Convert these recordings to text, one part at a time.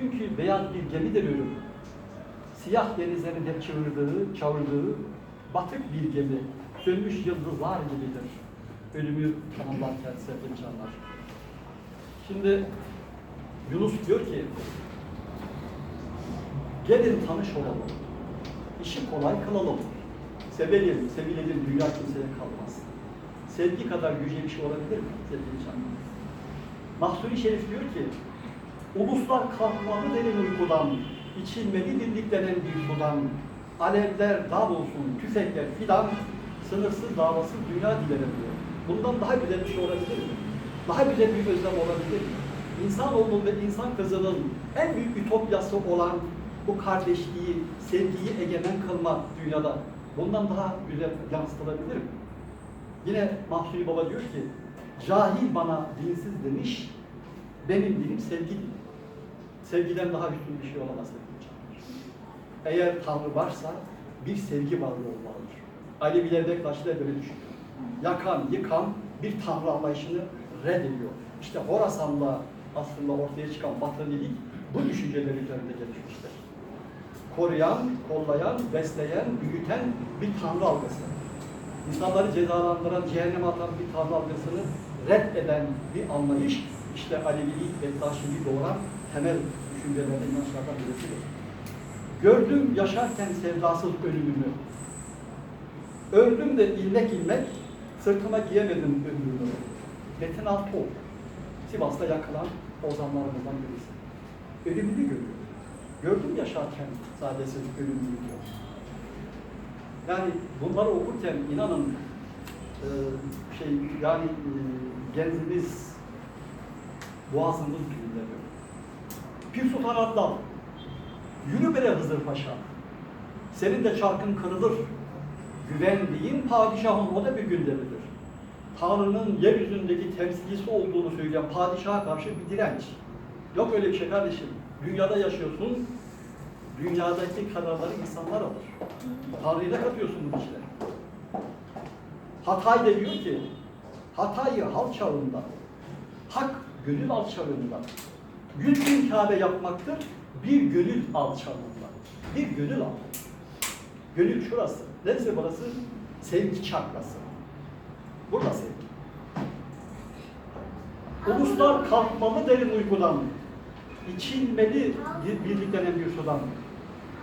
Çünkü beyaz bir gemidir ölüm. Siyah denizlerin hep çığırdığı, çağırdığı batık bir gemi, sönmüş yıldızlar gibidir. Ölümü tanımlarken sevgili canlar. Şimdi Yunus diyor ki, gelin tanış olalım, işi kolay kılalım, sevelim, sevilelim, dünya kimseye kalmaz. Sevgi kadar yüce bir şey olabilir mi sevgili canlar? Mahsuri Şerif diyor ki, uluslar kalkmalı derin uykudan, içilmeli dirliklenen bir sudan, alevler dağ olsun, tüfekler fidan, sınırsız davasız dünya dilerim diyor. Bundan daha güzel bir şey olabilir mi? Daha güzel bir özlem olabilir mi? İnsanoğlu ve insan kızının en büyük ütopyası olan bu kardeşliği, sevgiyi egemen kılma dünyada bundan daha güzel yansıtılabilir mi? Yine Mahsuni Baba diyor ki, cahil bana dinsiz demiş, benim dilim sevgi. Sevgiden daha üstün bir şey olamaz sevgili. Eğer Tanrı varsa bir sevgi varlığı olmalıdır. Aleviler Bektaşiler böyle düşünüyor. Yakan, yıkan bir Tanrı anlayışını reddediyor. İşte Horasan'la aslında ortaya çıkan Batınilik bu düşünceler üzerinde gelişmiştir. Koruyan, kollayan, besleyen, büyüten bir Tanrı algısı. İnsanları cezalandıran, cehenneme atan bir Tanrı algısını reddeden bir anlayış işte Alevilik, Bektaşiliği doğuran temel düşüncelerden, inançlardan birisidir. Gördüm yaşarken sevdasız ölümümü. Öldüm de ilmek ilmek, sırtıma giyemedim ömrümü. Metin Altuğ, Sivas'ta yakılan ozanlarımızdan birisi. Ölümünü görüyor. Gördüm yaşarken sadece ölümünü diyor. Yani bunları okurken inanın e, şey yani e, genzimiz boğazımız gürüldeniyor. Pir Sultan Abdal, yürü bere Hızır Paşa. Senin de çarkın kırılır. Güvendiğin padişahın o da bir gün devridir. Tanrı'nın yeryüzündeki temsilcisi olduğunu söyleyen padişaha karşı bir direnç. Yok öyle bir şey kardeşim. Dünyada yaşıyorsun, dünyadaki kararları insanlar alır. Tanrı'yı da katıyorsun bunun içine. Hatay da diyor ki, Hatay'ı halk çağında, hak gönül alçalığında, yüz bin Kabe yapmaktır, bir gönül alçalığında. Bir gönül al. Gönül şurası. Neresi burası? Sevgi çakrası. Burada sevgi. Uluslar kalkmalı derin uykudan. İçilmeli bir birliklenen bir sudan.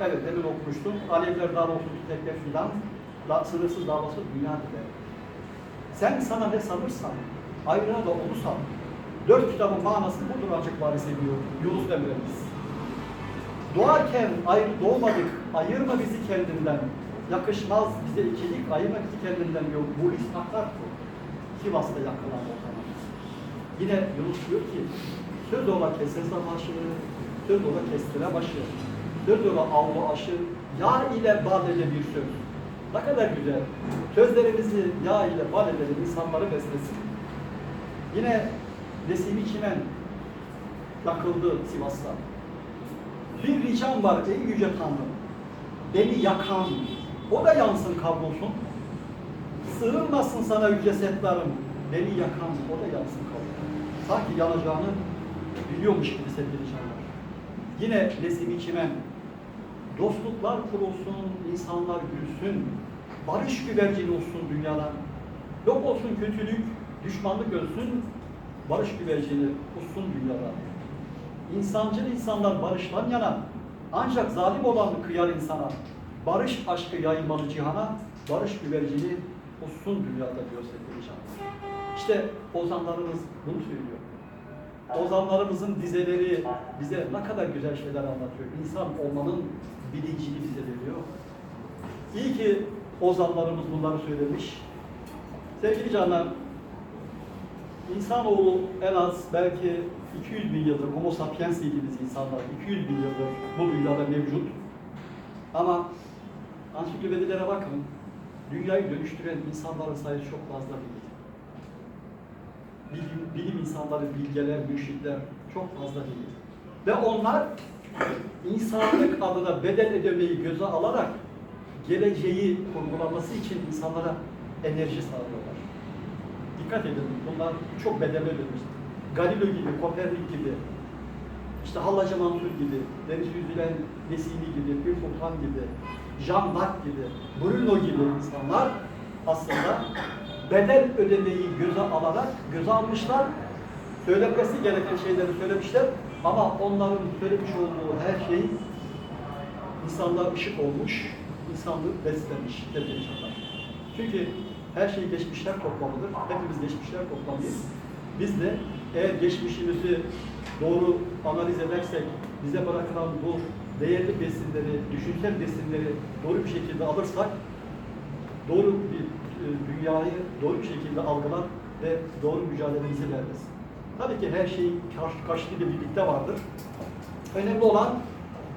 Evet demin okumuştum. Alevler dar olsun tüfekler filan. Da, sınırsız davası dünya diler. Sen sana ne sanırsan, ayrına da onu san. Dört kitabın manası budur ancak varis ediyor Yunus Emre'miz. Doğarken ayrı doğmadık, ayırma bizi kendinden. Yakışmaz bize ikilik, ayırma bizi kendinden diyor. Mulis Akartu, Sivas'ta yakılan o zaman. Yine Yunus diyor ki, söz ola kese savaşı, söz ola kestire başı, söz ola avlu aşı, yağ ile bal ile bir söz. Ne kadar güzel. Sözlerimizi yağ ile bal edelim, insanları beslesin. Yine Nesimi Çimen yakıldı Sivas'ta. Bir ricam var ey yüce Tanrım. Beni yakan, o da yansın kavrulsun. Sığınmasın sana yüce setlarım. Beni yakan, o da yansın kavrulsun. Sanki yanacağını biliyormuş gibi sevgili canlar. Yine Nesimi Çimen. Dostluklar kurulsun, insanlar gülsün. Barış güvercini olsun dünyada. Yok olsun kötülük, düşmanlık ölsün, barış güvercini uçsun dünyada. İnsancıl insanlar barıştan yana, ancak zalim olan kıyar insana. Barış aşkı yayılmalı cihana, barış güvercini uçsun dünyada diyor sevgili canlar. İşte ozanlarımız bunu söylüyor. Ozanlarımızın dizeleri bize ne kadar güzel şeyler anlatıyor. İnsan olmanın bilincini bize veriyor. İyi ki ozanlarımız bunları söylemiş. Sevgili canlar, İnsanoğlu en az belki 200 bin yıldır, Homo sapiens dediğimiz insanlar 200 bin yıldır bu dünyada mevcut. Ama ansiklopedilere bakın, dünyayı dönüştüren insanların sayısı çok fazla değil. Bilim, bilim insanları, bilgeler, müşrikler çok fazla değil. Ve onlar insanlık adına bedel ödemeyi göze alarak geleceği kurgulaması için insanlara enerji sağlıyorlar. Dikkat edin, bunlar çok bedel ödemiş. Galileo gibi, Kopernik gibi, işte Hallacı Mansur gibi, Deniz Yüzülen Nesimi gibi, Bir Sultan gibi, Jean Darc gibi, Bruno gibi insanlar aslında bedel ödemeyi göze alarak göze almışlar. Söylenmesi gereken şeyleri söylemişler ama onların söylemiş olduğu her şey insanlığa ışık olmuş, insanlığı beslemiş insanlar. Çünkü her şey geçmişler toplamıdır. Hepimiz geçmişler toplamıyız. Biz de eğer geçmişimizi doğru analiz edersek, bize bırakılan bu değerli besinleri, düşünsel besinleri doğru bir şekilde alırsak, doğru bir e, dünyayı doğru bir şekilde algılar ve doğru mücadelemizi veririz. Tabii ki her şey karşı, birlikte vardır. Önemli olan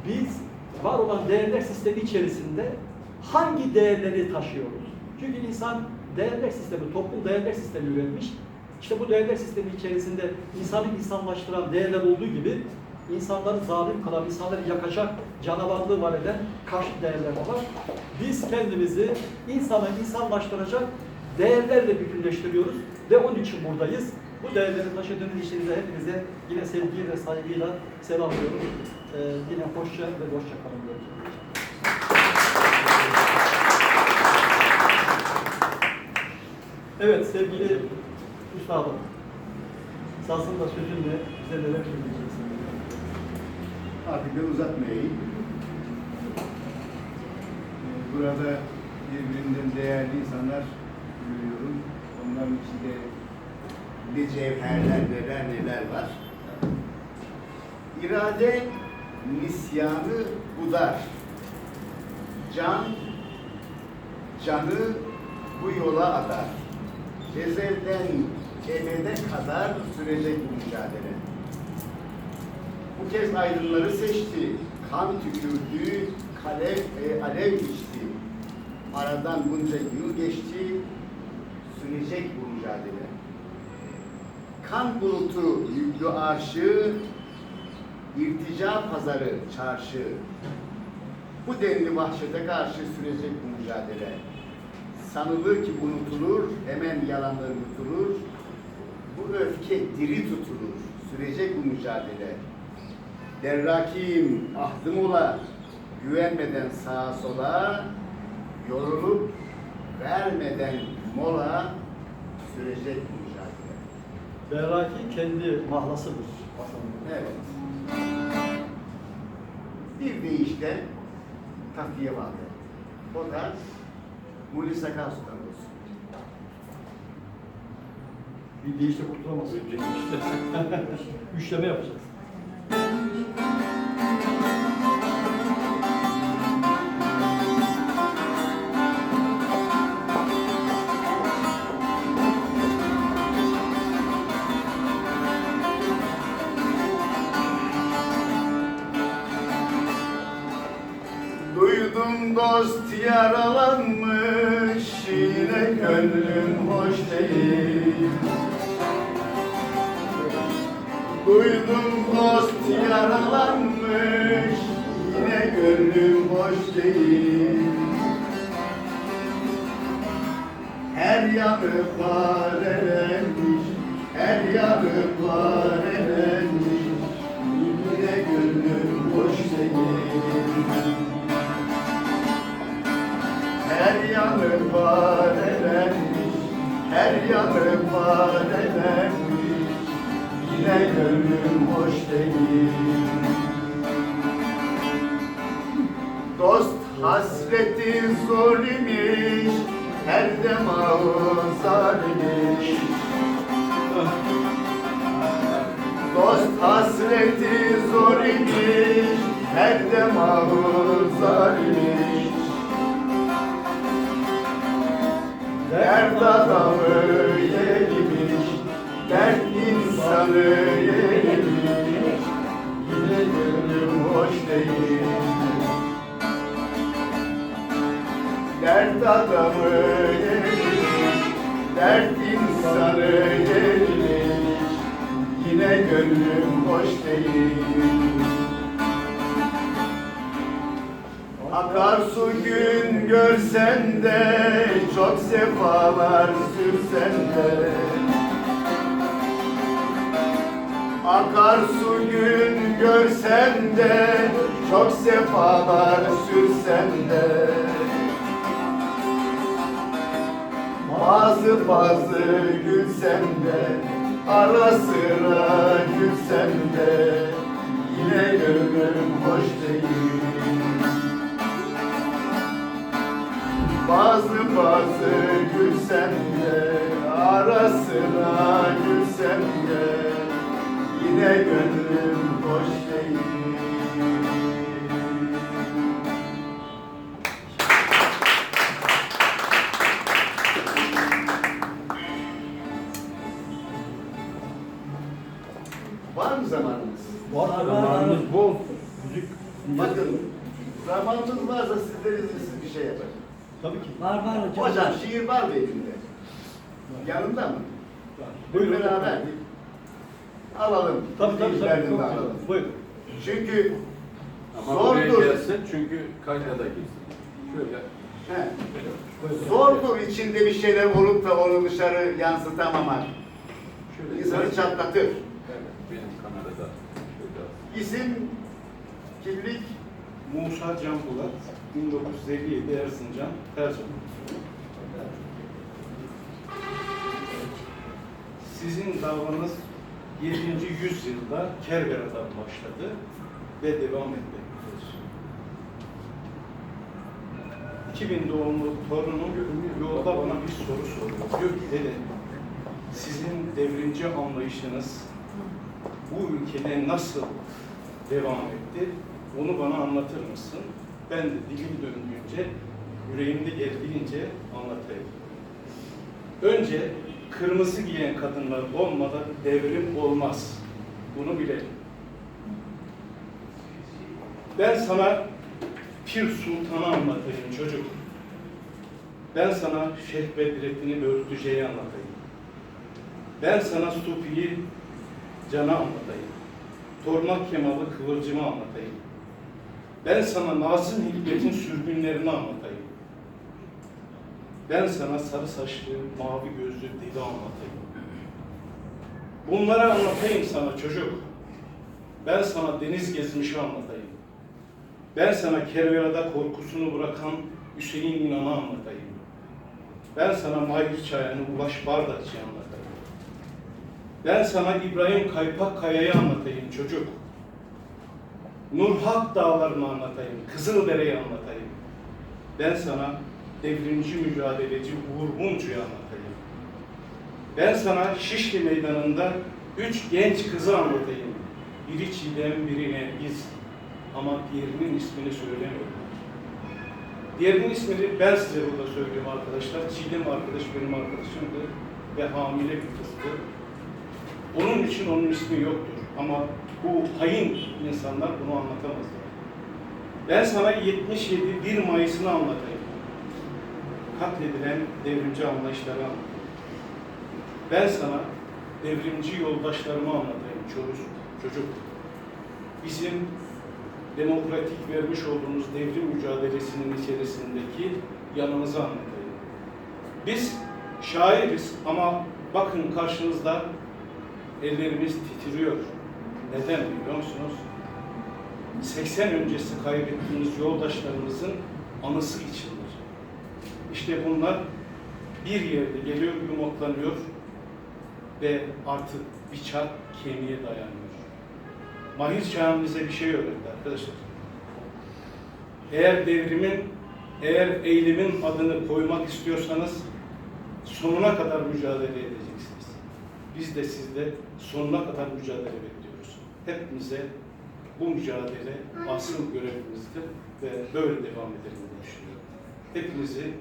biz var olan değerler sistemi içerisinde hangi değerleri taşıyoruz? Çünkü insan değerler sistemi, toplum değerler sistemi üretmiş. İşte bu değerler sistemi içerisinde insanı insanlaştıran değerler olduğu gibi insanları zalim kılan, insanları yakacak, canavarlığı var eden karşı değerler de var. Biz kendimizi insanı insanlaştıracak değerlerle bütünleştiriyoruz ve onun için buradayız. Bu değerleri taşıdığınız için de hepinize yine sevgi ve saygıyla selamlıyorum. Ee, yine hoşça ve hoşça kalın diyorum. Evet sevgili üstadım, sazın da sözünle bize neler söyleyeceksin? Artık ben uzatmayayım. Ee, Burada birbirinden değerli insanlar görüyorum. Onların içinde ne cevherler, neler neler var. İrade nisyanı budar. Can, canı bu yola adar. Ezelden ebede kadar sürecek bu mücadele. Bu kez aydınları seçti. Kan tükürdü, kalev, e, alev içti. Aradan bunca yıl geçti, sürecek bu mücadele. Kan bulutu yüklü arşı, irtica pazarı çarşı. Bu denli vahşete karşı sürecek bu mücadele. Sanılır ki unutulur, hemen yalanlar yutulur. Bu öfke diri tutulur, sürecek bu mücadele. Derrakim ahdım ola, güvenmeden sağa sola, yorulup vermeden mola, sürecek bu mücadele. Berraki kendi mahlasıdır. aslında. Evet. Bir deyişle takviye vardı. O da Muli Sakal Sultan olsun. Bir deyişle kurtulamazsın. Üçleme yapacağız. Duydum dost yaralanmış Yine gönlüm hoş değil. Duydum dost yaralanmış Yine gönlüm hoş değil. Her yanı parelenmiş Her yanı parelenmiş Yine gönlüm hoş değil yanı parelenmiş, her yanı parelenmiş, yine gönlüm hoş değil. Dost hasreti zor imiş, her demağı zalimiş. Dost hasreti zor imiş, her demağı zalimiş. Dert adamı yemiş, dert insanı yemiş, yine gönlüm hoş değil. Dert adamı yemiş, dert insanı yemiş, yine gönlüm hoş değil. Akarsu gün görsen de çok sefalar sürsen de. Akarsu gün görsen de Çok sefalar sürsen de. Bazı bazı gülsem de Ara sıra gülsem de. Yine gönlüm hoş değil Bazı bazı gülsem de Ara sıra gülsem de Yine gönlüm hoş değil Var var hocam. Hocam şiir var mı elinde? Yanında mı? Buyurun. Beraber. Alalım. Tabii tabii tabii. Çok güzel. alalım. Buyurun. Çünkü Ama zordur. gelsin çünkü kaynada girsin. Şöyle. He. Zordur içinde bir şeyler olup da onu dışarı yansıtamamak. Şöyle. İnsanı çatlatır. Evet, benim kamerada. Şöyle. İsim, kimlik, Musa Can Bulat, 1957 Erzincan, Tercüman. Sizin davanız 7. yüzyılda Kerbera'dan başladı ve devam etmektedir. 2000 doğumlu torunum yolda bana bir soru soruyor. Diyor ki dede, sizin devrimci anlayışınız bu ülkede nasıl devam etti? Onu bana anlatır mısın? Ben de dilim döndüğünce, yüreğimde geldiğince anlatayım. Önce kırmızı giyen kadınlar olmadan devrim olmaz. Bunu bilelim. Ben sana Pir Sultan'ı anlatayım çocuk. Ben sana Şeyh Bedrettin'i ve Örtüce'yi anlatayım. Ben sana Sufi'yi Can'a anlatayım. Tornak Kemal'ı Kıvırcım'ı anlatayım. Ben sana Nazım Hikmet'in sürgünlerini anlatayım. Ben sana sarı saçlı, mavi gözlü deli anlatayım. Bunları anlatayım sana çocuk. Ben sana deniz gezmişi anlatayım. Ben sana Kervela'da korkusunu bırakan Hüseyin İnan'ı anlatayım. Ben sana Mahir Çaya'nı Ulaş Bardakçı'yı anlatayım. Ben sana İbrahim Kaypak Kaya'yı anlatayım çocuk. Nurhak dağlarını anlatayım, Kızıldere'yi anlatayım. Ben sana devrimci mücadeleci Uğur Mumcu'yu anlatayım. Ben sana Şişli Meydanı'nda üç genç kızı anlatayım. Biri Çiğdem, biri Nergiz. Ama diğerinin ismini söylemiyorum. Diğerinin ismini ben size burada söylüyorum arkadaşlar. Çiğdem arkadaş benim arkadaşımdı ve hamile bir kızdı. Onun için onun ismi yoktur. Ama bu hain insanlar bunu anlatamazlar. Ben sana 77 1 Mayıs'ını anlatayım. Katledilen devrimci anlayışları anlatayım. Ben sana devrimci yoldaşlarımı anlatayım çocuk. çocuk. Bizim demokratik vermiş olduğumuz devrim mücadelesinin içerisindeki yanımızı anlatayım. Biz şairiz ama bakın karşınızda ellerimiz titriyor. Neden biliyor musunuz? 80 öncesi kaybettiğimiz yoldaşlarımızın anısı içindir. İşte bunlar bir yerde geliyor, yumurtlanıyor ve artık bir çark kemiğe dayanıyor. Mahir Çağan bize bir şey öğretti arkadaşlar. Eğer devrimin, eğer eylemin adını koymak istiyorsanız sonuna kadar mücadele edeceksiniz. Biz de sizde sonuna kadar mücadele bekliyoruz. Hepimize bu mücadele asıl görevimizdir ve böyle devam edelim diye düşünüyorum. Hepinizi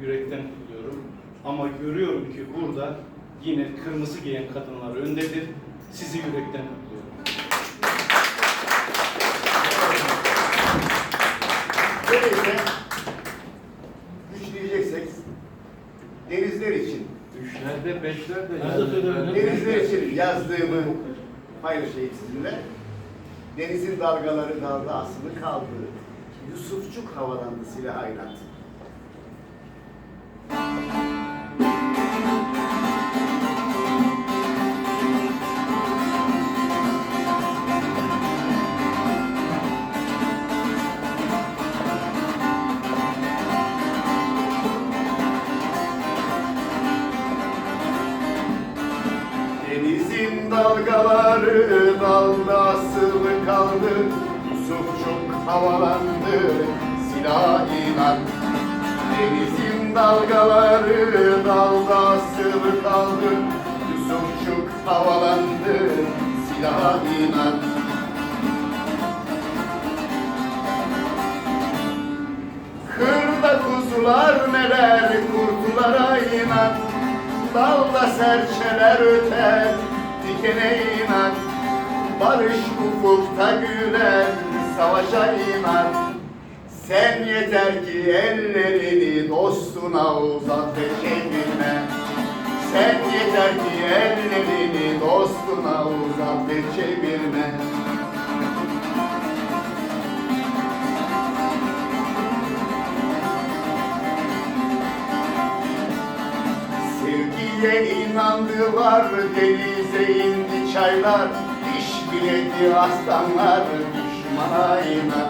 yürekten kutluyorum. Ama görüyorum ki burada yine kırmızı giyen kadınlar öndedir. Sizi yürekten kutluyorum. Öyleyse güçleyeceksek denizler için, Üçlerde, beşlerde Ben de söyleyebilirim. denizler için yazdığımı paylaşayım sizinle. Denizin dalgaları dalda asılı kaldı. Yusufçuk havalandı silah aynat. Havalandı silah inan Denizin dalgaları dalda asılı kaldı Yusufçuk havalandı silah inan Kırda kuzular neler kurtulara inan Dalda serçeler öter dikene inan. Barış ufukta güler savaşa inan. Sen yeter ki ellerini dostuna uzat ve çevirme Sen yeter ki ellerini dostuna uzat ve çevirme Sevgiye inandılar denize indi çaylar. Diş biledi aslanlar düşmana inan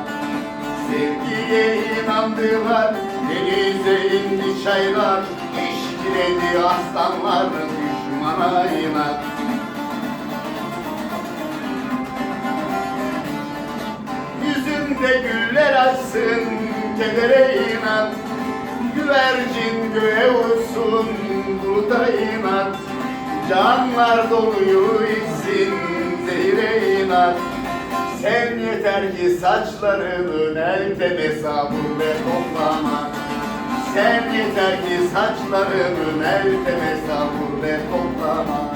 Sevgiye inandılar denize indi çaylar Diş biledi aslanlar düşmana inan Yüzünde güller açsın kedere inan Güvercin göğe uçsun buluta inan Canlar doluyu içsin zehire inan Sen yeter ki saçlarının el temesa vur ve toplama Sen yeter ki saçlarının el temesa vur ve toplama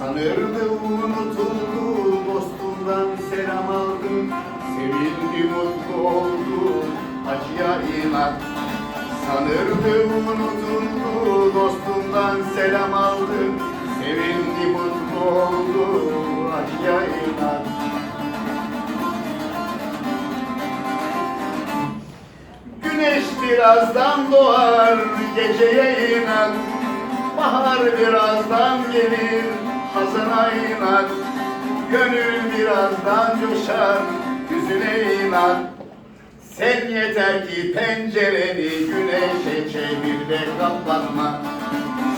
Sanırdı unutuldu dostundan selam aldım. Sevildi mutlu oldu acıya inan Sanırdı unutuldu dostundan selam aldım. Sevindi mutlu oldu acıya inan Güneş birazdan doğar geceye inan Bahar birazdan gelir hazana inan Gönül birazdan coşar yüzüne inan Sen yeter ki pencereni güneşe çevir ve kapatma.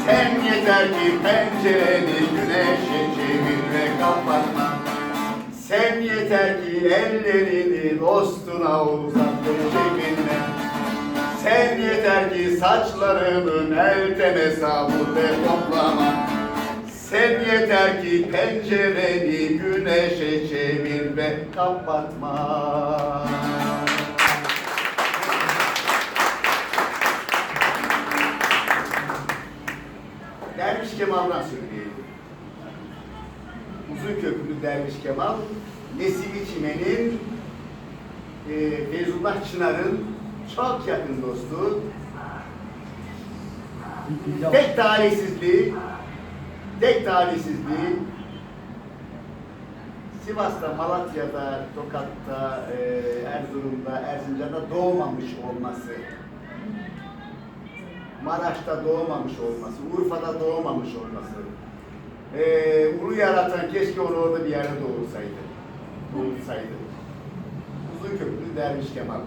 Sen yeter ki pencereni güneşe çevir ve kapatma. Sen yeter ki ellerini dostuna uzat ve çevirme sen yeter ki saçlarının el temesa vur ve toplama. Sen yeter ki pencereni güneşe çevir ve kapatma Kemal'dan söyleyelim. Uzun köprülü Derviş Kemal, Nesimi Çimen'in, e, Feyzullah Çınar'ın çok yakın dostu. Tek talihsizliği, tek talihsizliği Sivas'ta, Malatya'da, Tokat'ta, e, Erzurum'da, Erzincan'da doğmamış olması. Maraş'ta doğmamış olması, Urfa'da doğmamış olması. E, ulu yaratan keşke onu orada bir yerde doğursaydı. Doğursaydı. Uzun köprülü Derviş Kemal.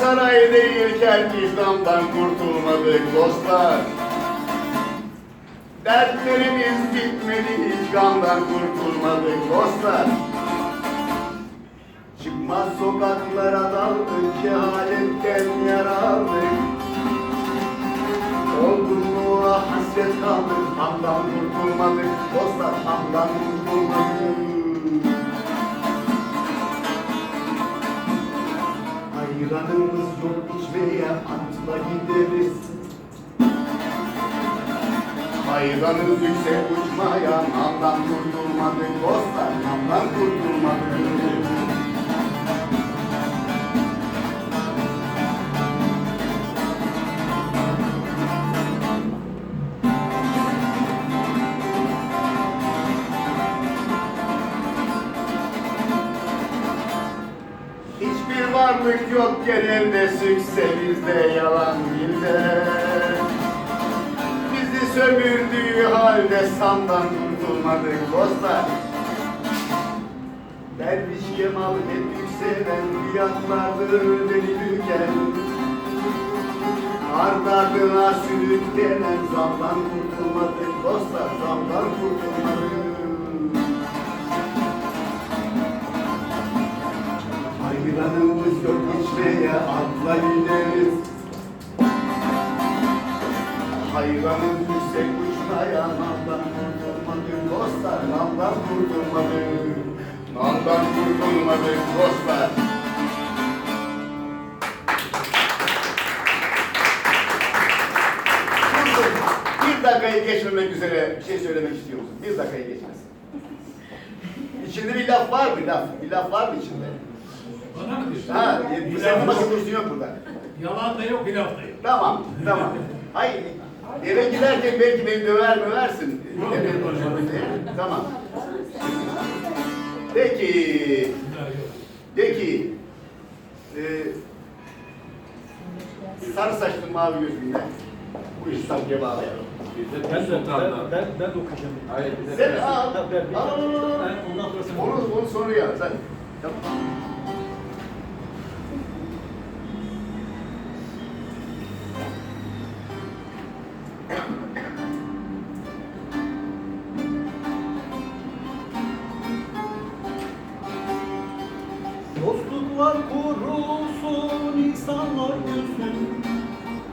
Saray değil kerpiçdandan kurtulmadık dostlar. Dertlerimiz bitmedi hiç gamdan kurtulmadık dostlar. Çıkmaz sokaklara daldık cehaletten yaraldık. Olgunluğa hasret kaldık hamdan kurtulmadık dostlar hamdan kurtulmadık. Hayranımız yok içmeye antla gideriz. Hayranız yüksek uçmaya Namdan kurtulmadık dostlar Namdan kurtulmadık Pişmanlık yok genelde sükse bizde yalan dilde. Bizi sömürdüğü halde sandan kurtulmadık dostlar Derviş Kemal hep yükselen fiyatlardır denilirken Ardardına sürüklenen zamdan kurtulmadık dostlar Zamdan kurtulmadık. Hayranımız içmeye atla ineriz Hayranım yüksek uçmaya Namdan kurtulmadık dostlar Namdan kurtulmadık Namdan kurtulmadık dostlar Bir dakikayı geçmemek üzere bir şey söylemek istiyor musun? Bir dakikayı geçmez. İçinde bir laf var mı? Laf. Bir laf var mı içinde? Bana mı diyorsun? Ha, bir senin başka dursun yok burada. Yalan da yok, bir laf da yok. Tamam, tamam. Hayır, eve giderken belki beni döver möversin. Yok, yok, yok. Tamam. Peki, peki. Ee, sarı saçlı mavi gözlüğüne bu işi sankiye bağlayalım. Bir de Ben de, ben, ben, ben de okuyacağım. Hayır bir de Sen al, al, al, al, al. Onu, onu soruyor. Sen, tamam. Dostluklar kurulsun, insanlar gülsün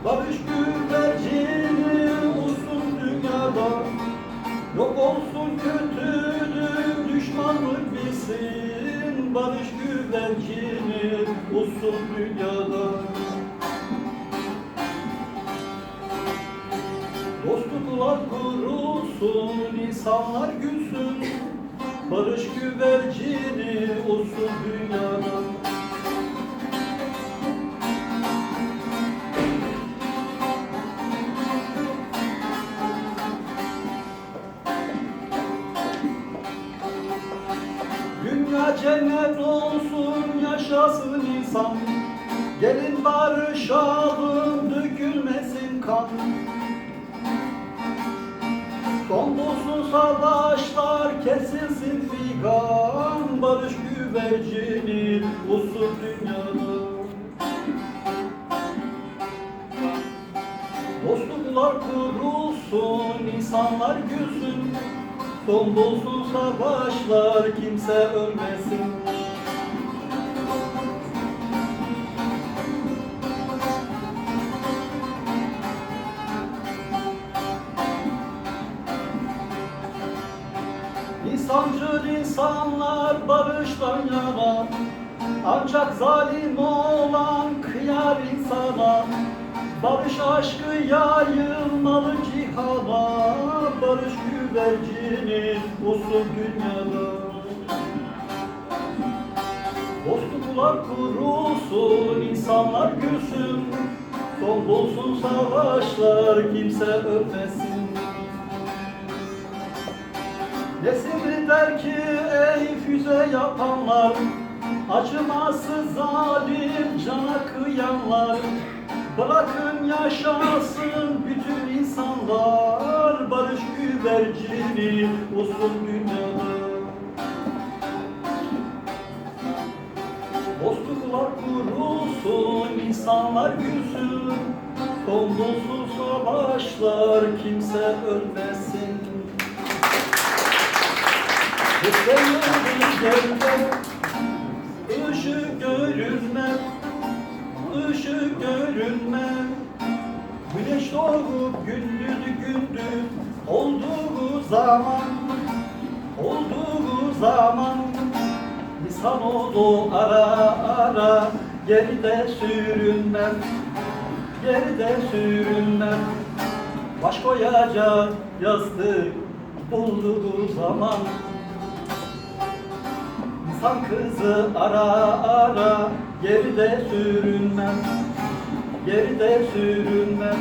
Barış güvercini olsun dünyada. Yok olsun kötülük, düşmanlık bilsin. Barış güvercini olsun dünyada. Dostluklar kurulsun, insanlar gülsün Barış güvercini olsun dünyada Dünya cennet olsun, yaşasın insan. Gelin barışalım, dökülmesin kan Son bulsun savaşlar, kesilsin figan Barış güvercini olsun dünyada Dostluklar kurulsun, insanlar gülsün. Son savaşlar, kimse ölmesin insanlar barıştan yana Ancak zalim olan kıyar insana. Barış aşkı yayılmalı cihana Barış güvercini olsun dünyada Dostluklar kurulsun, insanlar gülsün Son bulsun savaşlar, kimse ölmesin Nesim der ki ey füze yapanlar Acımasız zalim cana kıyanlar Bırakın yaşasın bütün insanlar Barış güvercini olsun dünyada Dostluklar kurulsun, insanlar gülsün Son savaşlar, kimse ölmesin Gökdelenleri gölge, ışık görünmez, ışık görünmez. Güneş doğup gündüz gündüz olduğu zaman, olduğu zaman İnsanoğlu ara ara geride sürünmem, geride sürünmem. Baş koyacak yastık bulduğu zaman Aslan kızı ara ara geride sürünmem. Geride sürünmem.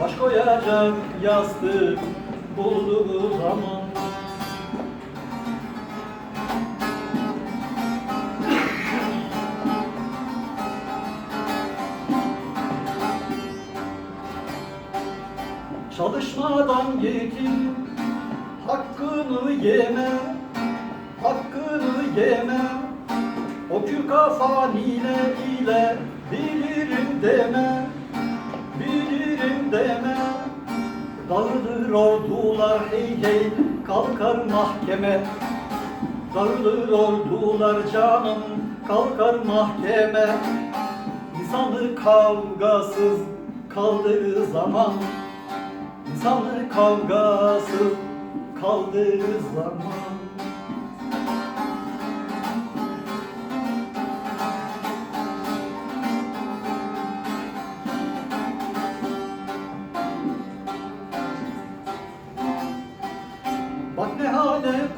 Baş koyacak yastık bulduğu zaman. Çalışmadan yetim hakkını yeme. Yeme O kül kafan ile ile Bilirim deme Bilirim deme Dağılır ordular hey hey Kalkar mahkeme. Dağılır ordular canım Kalkar mahkeme. İnsanı kavgasız kaldığı zaman. İnsanı kavgasız kaldığı zaman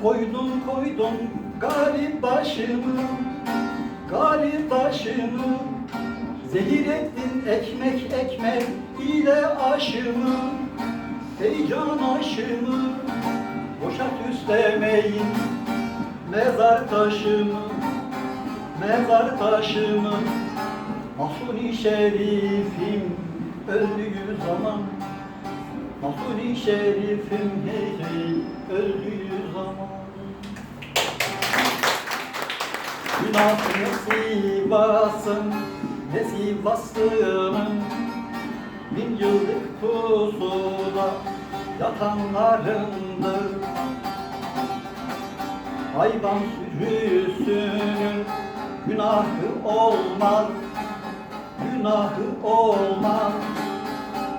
hale koydun koydun garip başımı Garip başımı. Zehir ettin ekmek ekmek ile aşımı Heyecan aşımı. Boşa üstlemeyin Mezar taşımı Mezar taşımı. Mahsuni şerifim öldüğü zaman. Mahsuni şerifim hey hey öldüğü zaman Günah ne Sivas'ın Bin yıllık pusuda yatanlarındır Hayvan sürüsünün günahı olmaz Günahı olmaz.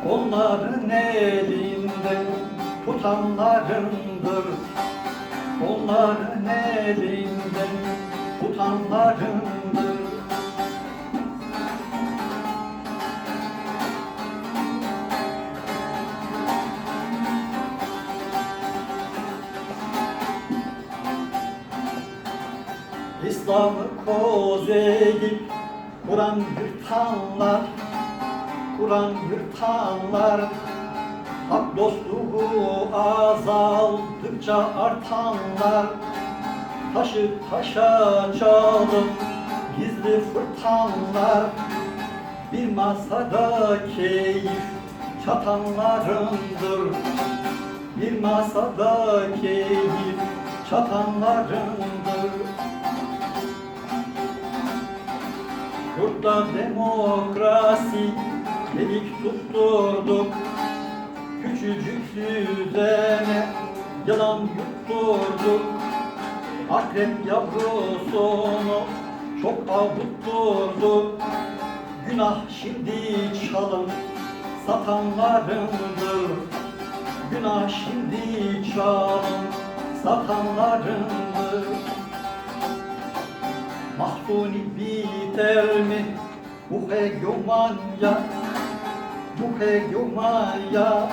Onların elinde tutanlarındır Onların elinde tutanlarındır İslam'ı koz edip Kur'an yırtanlar Kur'an yırtanlar Hak dostluğu azaldıkça artanlar Taşı taşa çalıp gizli fırtanlar Bir masada keyif çatanlarındır Bir masada keyif çatanlarındır Yurtta demokrasi delik tutturduk. Küçücük düzene yalan yutturduk Akrep yavrusunu çok avutturduk Günah şimdi çalın satanlarındır. Günah şimdi çalın satanlarındır. Mahzuni biter mi bu hegemonya Bu hegemonya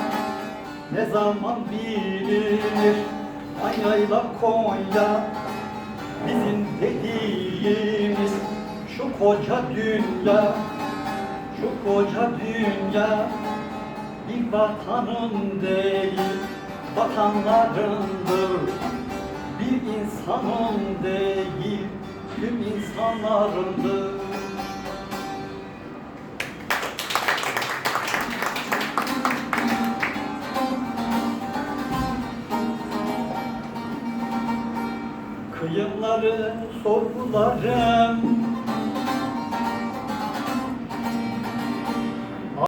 ne zaman bilinir? Anyayla Konya dediğimiz şu koca dünya Şu koca dünya bir vatanın değil vatanlarındır. Bir insanın değil tüm insanlarındır sorgularım